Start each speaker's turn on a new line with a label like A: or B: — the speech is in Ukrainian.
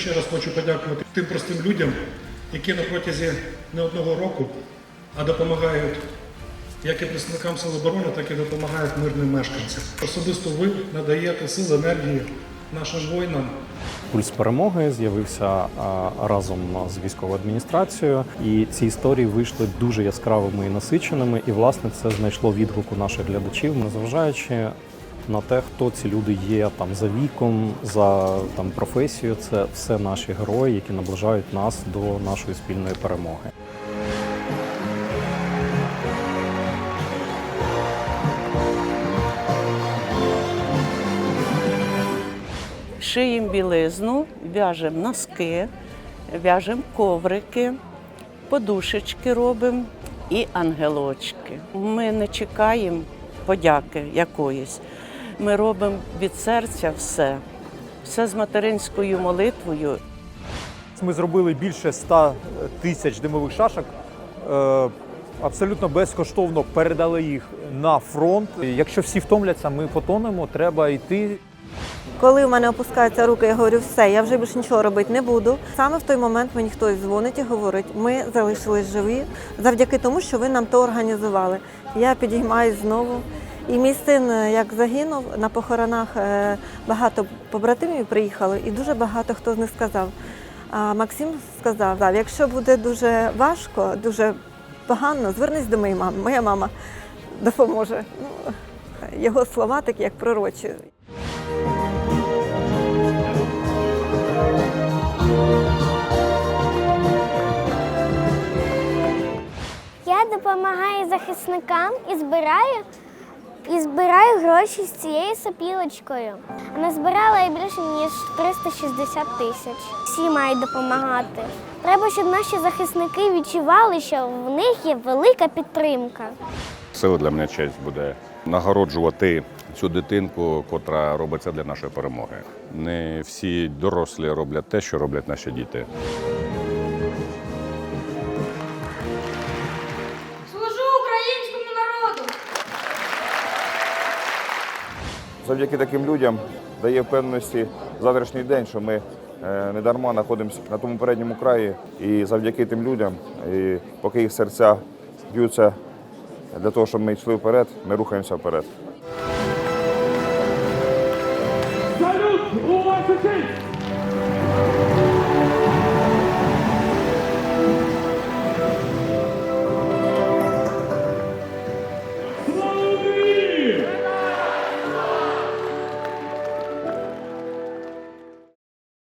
A: Ще раз хочу подякувати тим простим людям, які на протязі не одного року, а допомагають як і представникам Сил оборони, так і допомагають мирним мешканцям. Особисто ви надаєте сил, енергії нашим воїнам.
B: Пульс перемоги з'явився разом з військовою адміністрацією, і ці історії вийшли дуже яскравими і насиченими. І власне це знайшло відгук у наших глядачів, незважаючи на те, хто ці люди є там за віком, за там професією. Це все наші герої, які наближають нас до нашої спільної перемоги.
C: Шиємо білизну, в'яжемо носки, в'яжемо коврики, подушечки робимо і ангелочки. Ми не чекаємо подяки якоїсь. Ми робимо від серця все, все з материнською молитвою.
D: Ми зробили більше 100 тисяч димових шашок. Е, Абсолютно безкоштовно передали їх на фронт. Якщо всі втомляться, ми потонемо, треба йти.
E: Коли в мене опускаються руки, я говорю, все, я вже більше нічого робити не буду. Саме в той момент мені хтось дзвонить і говорить, ми залишились живі завдяки тому, що ви нам то організували. Я підіймаюсь знову. І мій син, е, як загинув, на похоронах е, багато побратимів приїхали, і дуже багато хто з них сказав. А Максим сказав, якщо буде дуже важко, дуже погано, звернись до моєї мами. Моя мама допоможе. Ну, його слова такі, як пророчі.
F: Я допомагаю захисникам і збираю, і збираю гроші з цією сопілочкою. Назбирала я більше ніж 360 тисяч. Всі мають допомагати. Треба, щоб наші захисники відчували, що в них є велика підтримка.
G: Сила для мене честь буде нагороджувати цю дитинку, котра робить це для нашої перемоги. Не всі дорослі роблять те, що роблять наші діти.
H: завдяки таким людям дає впевненості завтрашній день, що ми е, не дарма знаходимося на тому передньому краї, і завдяки тим людям, і поки їх серця б'ються для того, щоб ми йшли вперед, ми рухаємося вперед. Салют! У вас